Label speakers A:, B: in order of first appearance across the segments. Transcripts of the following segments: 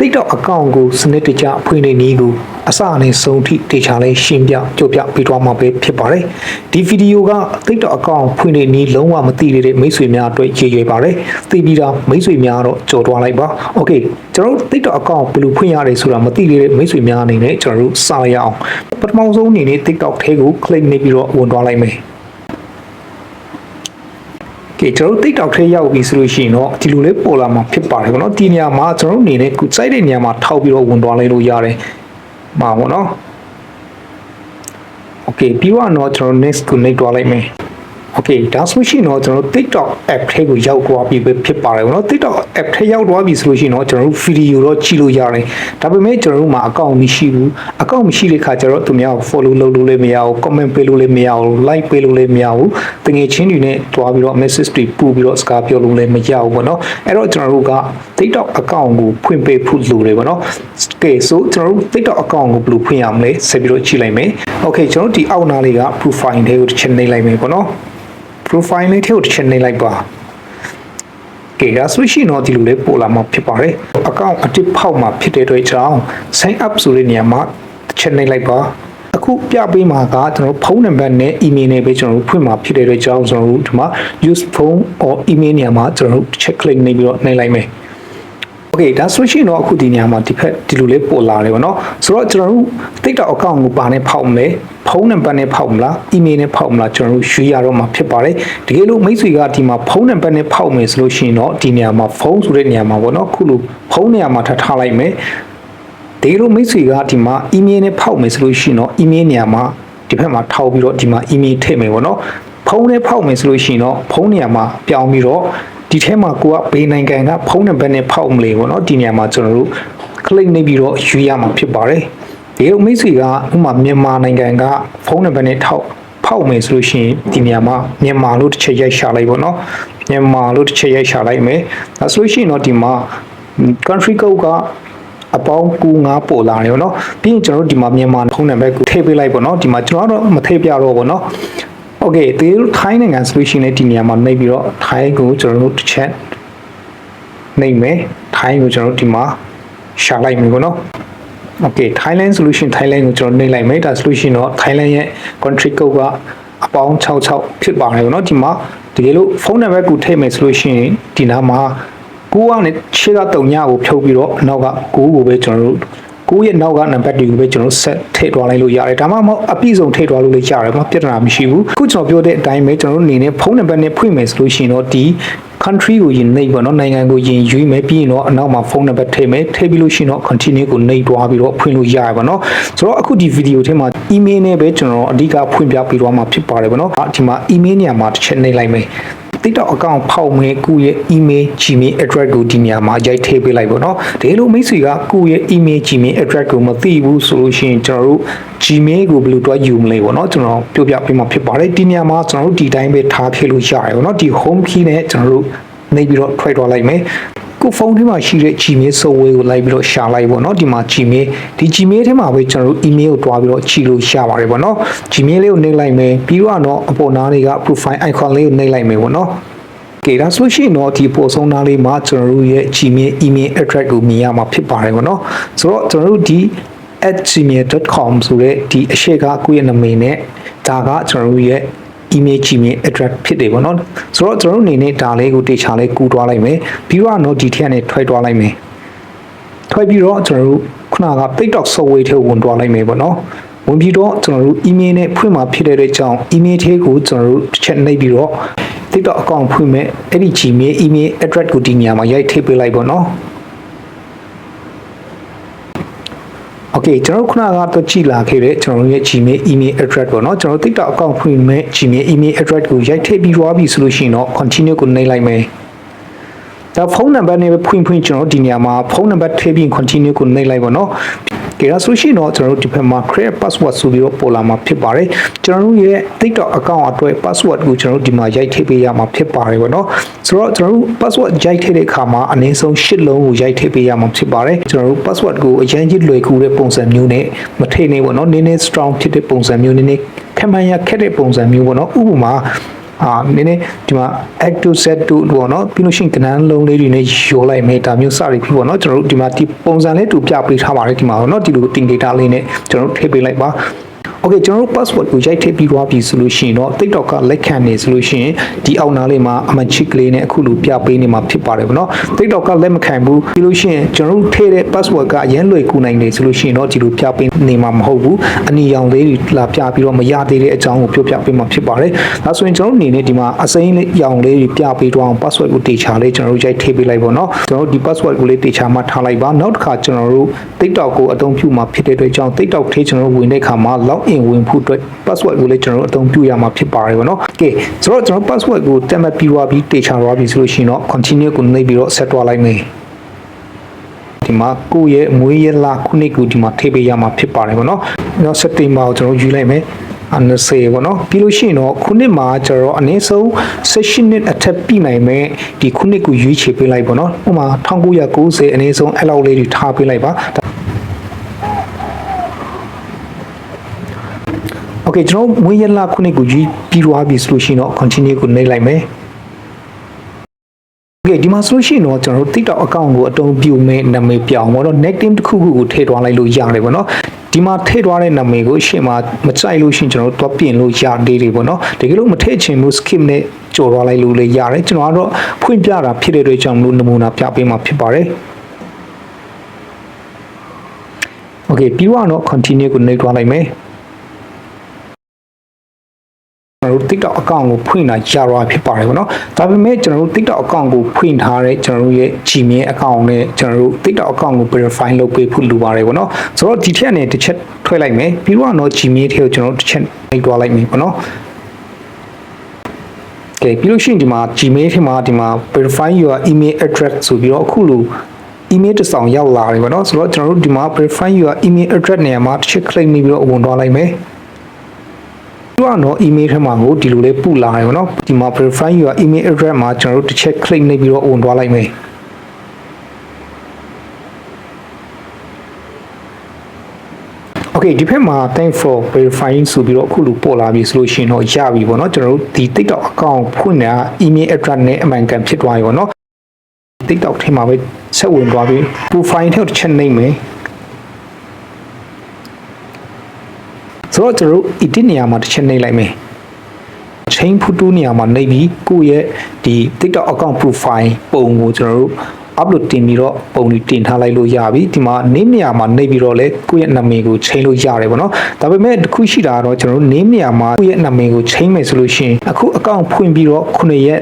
A: TikTok account ကိုစနစ်တကျဖွင့်နေနည်းကိုအစအနည်းဆုံးထိတေချာလေးရှင်းပြကြောပြပေးသွားမှာပဲဖြစ်ပါတယ်ဒီဗီဒီယိုက TikTok account ဖွင့်နေနည်းလုံးဝမသိသေးတဲ့မိတ်ဆွေများအတွက်ရည်ရွယ်ပါတယ်သိပြီးတော့မိတ်ဆွေများတော့ကြော်သွားလိုက်ပါ Okay ကျွန်တော်တို့ TikTok account ဘယ်လိုဖွင့်ရတယ်ဆိုတာမသိသေးတဲ့မိတ်ဆွေများအနေနဲ့ကျွန်တော်တို့စလိုက်ရအောင်ပထမဆုံးအနေနဲ့ TikTok ထဲကို click နေပြီးတော့ဝင်သွားလိုက်မယ် ကဲကျွန်တော်တို့ TikTok ထဲရောက်ပြီဆိုလို့ရှိရင်တော့ဒီလိုလေးပေါ်လာမှာဖြစ်ပါတယ်ဗောနော်ဒီနေရာမှာကျွန်တော်တို့အနေနဲ့ခုစိုက်တဲ့နေရာမှာထောက်ပြီးတော့ဝင်သွားလိုက်လို့ရတယ်မှာဗောနော် Okay ပြီးတော့ကျွန်တော်တို့ next ကိုနှိပ်သွားလိုက်မယ် Okay ဒါဆိုရှင်တော့ကျွန်တော်တို့ TikTok app ထဲကိုရောက်သွားပြီပဲဖြစ်ပါတယ်ဗောနော် TikTok app ထဲရောက်သွားပြီဆိုလို့ရှိရင်တော့ကျွန်တော်တို့ဗီဒီယိုတော့ကြည့်လို့ရတယ်ဒါပေမဲ့ကျွန်တော်တို့မှာ account မရှိဘူး account မရှိတဲ့ခါကျတော့သူများကို follow လုပ်လို့လည်းမရဘူး comment ပေးလို့လည်းမရဘူး like ပေးလို့လည်းမရဘူးတငယ်ချင်းတွေနဲ့တွားပြီးတော့ message တွေပို့ပြီးတော့စကားပြောလို့လည်းမရဘူးဗောနော်အဲ့တော့ကျွန်တော်တို့က TikTok account ကိုဖွင့်ပေးဖို့လိုတယ်ဗောနော်ကဲဆိုကျွန်တော်တို့ TikTok account ကိုဘယ်လိုဖွင့်ရမလဲဆက်ပြီးတော့ကြည့်လိုက်မယ် Okay ကျွန်တော်တို့ဒီအောက်နားလေးက profile ထဲကိုတစ်ချက်နှိပ်လိုက်မယ်ဗောနော် profile လေးထဲကိုတစ်ချက်နှိပ်လိုက်ပါကဲဒါဆိုရှင်တော့ဒီလိုလေးပို့လာမှာဖြစ်ပါတယ် account အတစ်ဖောက်မှာဖြစ်တဲ့အတွက်ကြောင့် sign up ဆိုတဲ့နေရာမှာတစ်ချက်နှိပ်လိုက်ပါအခုပြပေးမှာကကျွန်တော်ဖုန်းနံပါတ်နဲ့ email နဲ့ပဲကျွန်တော်တို့ဖွင့်မှာဖြစ်တဲ့အတွက်ကြောင့်ကျွန်တော်တို့ဒီမှာ use phone or email နေရာမှာကျွန်တော်တို့ check click နေပြီးတော့နှိပ်လိုက်မယ် Okay ဒါဆိုရှင်တော့အခုဒီနေရာမှာဒီဖက်ဒီလိုလေးပေါ်လာတယ်ဗောနော်ဆိုတော့ကျွန်တော်တို့ TikTok account ကိုပါနဲ့ဖောက်မလဲဖုန်းနံပါတ်နဲ့ဖောက်မလား email နဲ့ဖောက်မလားကျွန်တော်တို့ရွေးရတော့မှာဖြစ်ပါတယ်တကယ်လို့မိတ်ဆွေကဒီမှာဖုန်းနံပါတ်နဲ့ဖောက်မယ်ဆိုလို့ရှိရင်တော့ဒီနေရာမှာဖုန်းဆိုတဲ့နေရာမှာဗောနော်ခုလိုဖုန်းနေရာမှာထားထားလိုက်မယ်တကယ်လို့မိတ်ဆွေကဒီမှာ email နဲ့ဖောက်မယ်ဆိုလို့ရှိရင်တော့ email နေရာမှာဒီဘက်မှာထောက်ပြီးတော့ဒီမှာ email ထည့်မယ်ဗောနော်ဖုန်းနဲ့ဖောက်မယ်ဆိုလို့ရှိရင်တော့ဖုန်းနေရာမှာပြောင်းပြီးတော့ ဒီထဲမှာကိုကဘေးနိုင်ငံကဖုန်းနံပါတ်နဲ့ဖောက်မလဲပေါ့နော်ဒီနေရာမှာကျွန်တော်တို့ click နေပြီးတော့ရွေးရမှာဖြစ်ပါတယ်ဒီလိုမိတ်ဆွေကဥမာမြန်မာနိုင်ငံကဖုန်းနံပါတ်နဲ့ထောက်ဖောက်မယ်ဆိုလို့ရှိရင်ဒီနေရာမှာမြန်မာလို့တစ်ချက်ရိုက်ရှာလိုက်ပေါ့နော်မြန်မာလို့တစ်ချက်ရိုက်ရှာလိုက်မယ်ဒါဆိုလို့ရှိရင်တော့ဒီမှာ country code ကအပေါင်းကူ9ပို့လာတယ်ပေါ့နော်ပြီးရင်ကျွန်တော်တို့ဒီမှာမြန်မာဖုန်းနံပါတ်ကိုထည့်ပေးလိုက်ပေါ့နော်ဒီမှာကျွန်တော်တော့မထည့်ပြတော့ပေါ့နော် okay ဒီထိုင်းနိုင်ငံဆိုလို့ရှိရင်ဒီနေရာမှာနှိပ်ပြီးတော့ထိုင်းကိုကျွန်တော်တို့တစ်ချက်နှိပ်မယ်ထိုင်းကိုကျွန်တော်တို့ဒီမှာရှာလိုက်မယ်ပေါ့နော် okay thailand solution thailand ကိုကျွန်တော်နှိပ်လိုက်မယ်ဒါဆိုလို့ရှိရင်တော့ thailand ရဲ့ country code ကအပေါင်း66ဖြစ်ပါတယ်ပေါ့နော်ဒီမှာတကယ်လို့ဖုန်းနံပါတ်ကိုထည့်မယ်ဆိုလို့ရှိရင်ဒီနားမှာ9ကနေ6က3ညကိုဖြုတ်ပြီးတော့နောက်က9ကိုပဲကျွန်တော်တို့ ကိုရဲ့နောက်ကနံပါတ်တွေကိုပဲကျွန်တော်ဆက်ထည့်သွားလိုက်လို့ရတယ်ဒါမှမဟုတ်အပြည့်စုံထည့်သွားလို့လည်းရတယ်မပြဿနာမရှိဘူးခုကျွန်တော်ပြောတဲ့အတိုင်းပဲကျွန်တော်တို့အနေနဲ့ဖုန်းနံပါတ်နဲ့ဖွင့်မယ်ဆိုလို့ရှိရင်တော့ဒီ country ကိုယင်နှိပ်ပါတော့နိုင်ငံကိုယင်ရွေးမယ်ပြီးရင်တော့အနောက်မှာဖုန်းနံပါတ်ထည့်မယ်ထည့်ပြီးလို့ရှိရင်တော့ continue ကိုနှိပ်သွားပြီးတော့ဖွင့်လို့ရရပါတော့ဆိုတော့အခုဒီ video ထဲမှာ email နဲ့ပဲကျွန်တော်အဓိကဖွင့်ပြပေးသွားမှာဖြစ်ပါတယ်ဗောနော်ဒီမှာ email နေရာမှာတစ်ချက်နှိပ်လိုက်မယ် TikTok account ဖောက်မယ်ကိုယ့်ရဲ့ email Gmail address ကိုဒီနေရာမှာရိုက်ထည့်ပေးလိုက်ပါတော့ဒီလိုမိတ်ဆွေကကိုယ့်ရဲ့ email Gmail address ကိုမသိဘူးဆိုလို့ရှိရင်ကျွန်တော်တို့ Gmail ကိုဘယ်လိုတွားယူမလဲပေါ့နော်ကျွန်တော်ပြောပြပေးမှာဖြစ်ပါတယ်ဒီနေရာမှာကျွန်တော်တို့ဒီတိုင်းပဲထားခဲ့လို့ရတယ်ပေါ့နော်ဒီ home key နဲ့ကျွန်တော်တို့နေပြီးတော့ထွက်သွားလိုက်မယ် ကိုဖုန်းထဲမှာရှိတဲ့ Gmail software ကိုလိုက်ပြီးတော့ရှာလိုက်ပေါ့နော်ဒီမှာ Gmail ဒီ Gmail ထဲမှာပဲကျွန်တော်တို့ email ကိုတွားပြီးတော့ကြည့်လို့ရပါတယ်ပေါ့နော် Gmail လေးကိုနှိပ်လိုက်မယ်ပြီးတော့တော့အပေါ်နားတွေက profile icon လေးကိုနှိပ်လိုက်မယ်ပေါ့နော်ကဲဒါဆိုရှင်တော့ဒီပေါ်ဆုံးသားလေးမှာကျွန်တော်တို့ရဲ့ Gmail email address ကိုမြင်ရမှာဖြစ်ပါတယ်ပေါ့နော်ဆိုတော့ကျွန်တော်တို့ဒီ @gmail.com ဆိုတဲ့ဒီအရှိကကိုယ့်ရဲ့နာမည်နဲ့ဒါကကျွန်တော်တို့ရဲ့ email gmail address ဖြစ်တယ်ပေါ့နော်ဆိုတော့ကျွန်တော်တို့အနေနဲ့ဒါလေးကိုတေချာလေးကူးသွားလိုက်မယ်ပြီးတော့တော့ဒီထက်ကနေထွဲသွားလိုက်မယ်ထွဲပြီးတော့ကျွန်တော်တို့ခုနက TikTok software ထဲဝင်သွားလိုက်မယ်ပေါ့နော်ဝင်ပြီးတော့ကျွန်တော်တို့ email နဲ့ဖွင့်มาဖြစ်တဲ့အကြောင်း email ထဲကိုကျွန်တော်တို့တစ်ချက်နှိပ်ပြီးတော့ TikTok account ဖွင့်မယ်အဲ့ဒီ Gmail email address ကိုဒီနေရာမှာရိုက်ထည့်ပေးလိုက်ပေါ့နော် Okay ကျွန်တော်ခုနကတော့ကြည်လာခဲ့တဲ့ကျွန်တော်ရဲ့ Gmail email address ပေါ့နော်ကျွန်တော် TikTok account ဖွင့်မဲ့ Gmail email address ကိုရိုက်ထည့်ပြီးသွားပြီဆိုလို့ရှိရင်တော့ continue ကိုနှိပ်လိုက်မယ်ဒါဖုန်းနံပါတ်နဲ့ပဲဖွင့်ဖွင့်ကျွန်တော်ဒီနေရာမှာဖုန်းနံပါတ်ထည့်ပြီး continue ကိုနှိပ်လိုက်ပါတော့ ကဲဒါဆိုရှင်တော့ကျွန်တော်တို့ဒီဘက်မှာ create password ဆိုပြီးတော့ပေါ်လာမှာဖြစ်ပါတယ်ကျွန်တော်တို့ရဲ့ TikTok account အတွက် password ကိုကျွန်တော်တို့ဒီမှာရိုက်ထည့်ပေးရမှာဖြစ်ပါတယ်ပေါ့နော်ဆိုတော့ကျွန်တော်တို့ password ရိုက်ထည့်တဲ့အခါမှာအနည်းဆုံး၈လုံးကိုရိုက်ထည့်ပေးရမှာဖြစ်ပါတယ်ကျွန်တော်တို့ password ကိုအရင်ကြီးလွယ်ကူတဲ့ပုံစံမျိုးနဲ့မထည့်နေပေါ့နော်နည်းနည်း strong ဖြစ်တဲ့ပုံစံမျိုးနည်းနည်းခံမှန်းရခက်တဲ့ပုံစံမျိုးပေါ့နော်ဥပမာ အာနည်းနည်းဒီမှာ act to set to ပေါ့နော်ပြီးလို့ရှိရင်ကဏ္ဍလုံးလေးတွေနဲ့ရောလိုက်မယ်ဒါမျိုးစရပြီပေါ့နော်ကျွန်တော်တို့ဒီမှာဒီပုံစံလေးတူပြပေးထားပါတယ်ဒီမှာပေါ့နော်ဒီလိုတင် data လေးနဲ့ကျွန်တော်တို့ထည့်ပေးလိုက်ပါ Okay ကျွန်တော်တို့ password ကိုရိုက်ထည့်ပြီးသွားပြီဆိုလို့ရှိရင်တော့ TikTok ကလက်ခံနေဆိုလို့ရှိရင်ဒီအောက်နားလေးမှာအမချစ်ကလေးနဲ့အခုလိုပြပေးနေမှာဖြစ်ပါတယ်ဗောနော် TikTok ကလက်မခံဘူးပြီးလို့ရှိရင်ကျွန်တော်တို့ထည့်တဲ့ password ကအရင်လွယ်ကူနိုင်နေဆိုလို့ရှိရင်တော့ဒီလိုပြပေးနေမှာမဟုတ်ဘူးအနီရောင်လေးတွေလာပြပြီးတော့မရသေးတဲ့အကြောင်းကိုပြောပြပေးမှာဖြစ်ပါတယ်ဒါဆိုရင်ကျွန်တော်တို့အနေနဲ့ဒီမှာအစိမ်းလေးရောင်လေးတွေပြပေးတော့အောင် password ကိုတေချာလေးကျွန်တော်တို့ရိုက်ထည့်ပေးလိုက်ဗောနော်ကျွန်တော်တို့ဒီ password ကိုလေးတေချာမှထားလိုက်ပါနောက်တစ်ခါကျွန်တော်တို့ TikTok ကိုအသုံးပြုမှာဖြစ်တဲ့အတွက်ကြောင့် TikTok ထဲကျွန်တော်တို့ဝင်တဲ့အခါမှာ login ဝင်ဖို့အတွက် password ကိုလည်းကျွန်တော်တို့အသုံးပြုရမှာဖြစ်ပါတယ်ဗောနော်။ Okay ဆိုတော့ကျွန်တော် password ကိုတက်မှတ်ပြီးသွားပြီးတေချာသွားပြီဆိုလို့ရှိရင်တော့ continue ကိုနှိပ်ပြီးတော့ set သွားလိုက်မယ်။ဒီမှာကိုယ့်ရဲ့မွေးရလခုနှစ်ကိုဒီမှာထည့်ပေးရမှာဖြစ်ပါတယ်ဗောနော်။နောက် setting မှာကျွန်တော်ယူလိုက်မယ်။အနစေပေါ့နော်ပြီးလို့ရှိရင်တော့ခုနှစ်မှာကျွန်တော်အနည်းဆုံး session နဲ့အထက်ပြနိုင်မယ်ဒီခုနှစ်ကိုရွေးချယ်ပေးလိုက်ပေါ့နော်ဥပမာ1990အနည်းဆုံးအဲ့လောက်လေးတွေထားပေးလိုက်ပါ Okay ကျွန်တော်မွေးရလခုနှစ်ကိုကြီးပြီးသွားပြီဆိုလို့ရှိရင်တော့ continue ကိုနှိပ်လိုက်မယ် Okay ဒီမှာဆိုလို့ရှိရင်တော့ကျွန်တော်တို့ TikTok account ကိုအတုံးပြုမဲ့နာမည်ပြောင်းပေါ့နော် nickname တစ်ခုခုကိုထည့်ထားလိုက်လို့ရတယ်ပေါ့နော်ီမှာထည့်ထားတဲ့နာမည်ကိုရှေ့မှာမကြိုက်လို့ရှိရင်ကျွန်တော်တို့သွားပြင်လို့ရသေးတယ်ပေါ့နော်တကယ်လို့မထည့်ချင်ဘူး skip နဲ့ကြော်သွားလိုက်လို့လည်းရတယ်ကျွန်တော်ကတော့ဖွင့်ပြတာဖြစ်တဲ့အတွက်ကြောင့်မလို့နမူနာပြပေးမှာဖြစ်ပါတယ် Okay ပြီးတော့ continue ကိုနှိပ်သွားလိုက်မယ် ကျွန်တော်တို့ TikTok account ကိုဖွင့်တာကြာတော့ဖြစ်ပါတယ်ဗောနော်ဒါပေမဲ့ကျွန်တော်တို့ TikTok account ကိုဖွင့်ထားတဲ့ကျွန်တော်တို့ရဲ့ Gmail account နဲ့ကျွန်တော်တို့ TikTok account ကို verify လုပ်ပေးဖို့လိုပါတယ်ဗောနော်ဆိုတော့ဒီထက်နဲ့တစ်ချက်ထွဲလိုက်မယ်ပြီးတော့တော့ Gmail ထဲကိုကျွန်တော်တို့တစ်ချက်နှိပ်သွားလိုက်မယ်ဗောနော်ကဲပြီးလို့ရှိရင်ဒီမှာ Gmail ထဲမှာဒီမှာ verify your email address ဆိုပြီးတော့အခုလို email တစ်စောင်ရောက်လာတယ်ဗောနော်ဆိုတော့ကျွန်တော်တို့ဒီမှာ verify your email address နေရာမှာတစ်ချက် click နေပြီးတော့ဝင်သွားလိုက်မယ် သူကတော့ email ထဲမှာကိုဒီလိုလေးပို့လာတယ်ဗောနော်ဒီမှာ verify your email address မှာကျွန်တော်တို့တစ်ချက် click နေပြီးတော့ဝင်သွားလိုက်မယ် Okay ဒီဖက်မှာ thank for verifying ဆိုပြီးတော့အခုလိုပို့လာပြီဆိုလို့ရှိရင်တော့ရပြီဗောနော်ကျွန်တော်တို့ဒီ TikTok account ဖွင့်တာ email address နဲ့အမှန်ကန်ဖြစ်သွားပြီဗောနော် TikTok ထဲမှာပဲဆက်ဝင်သွားပြီ profile ထဲကိုတစ်ချက်နှိပ်မယ် ဆိုတော့ကျွန်တော်တို့ edit နေရာမှာတစ်ချက်နှိပ်လိုက်မယ် chain photo နေရာမှာနှိပ်ပြီးကိုယ့်ရဲ့ဒီ TikTok account profile ပုံကိုကျွန်တော်တို့ upload တင်ပြီးတော့ပုံတွေတင်ထားလိုက်လို့ရပြီဒီမှာ name နေရာမှာနှိပ်ပြီးတော့လဲကိုယ့်ရဲ့နာမည်ကိုချိန်လို့ရတယ်ပေါ့နော်ဒါပေမဲ့တစ်ခုရှိတာကတော့ကျွန်တော်တို့ name နေရာမှာကိုယ့်ရဲ့နာမည်ကိုချိန်မယ်ဆိုလို့ရှိရင်အခု account ဖွင့်ပြီးတော့9ရက်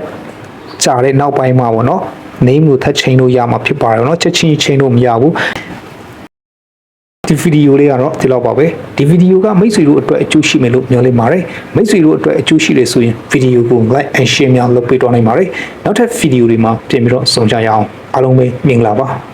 A: ကြာတဲ့နောက်ပိုင်းမှာပေါ့နော် name ကိုထပ်ချိန်လို့ရမှာဖြစ်ပါတယ်เนาะချက်ချင်းချိန်လို့မရဘူး ဒီဗီဒီယိုလေးကတော့ဒီလောက်ပါပဲဒီဗီဒီယိုကမိတ်ဆွေတို့အတွက်အကျိုးရှိမယ်လို့မျှော်လင့်ပါတယ်မိတ်ဆွေတို့အတွက်အကျိုးရှိတယ်ဆိုရင်ဗီဒီယိုကို like and share များလုပ်ပေးတော့နိုင်ပါတယ်နောက်ထပ်ဗီဒီယိုတွေမှာပြင်ပြီးတော့ဆုံကြရအောင်အားလုံးပဲမင်္ဂလာပါ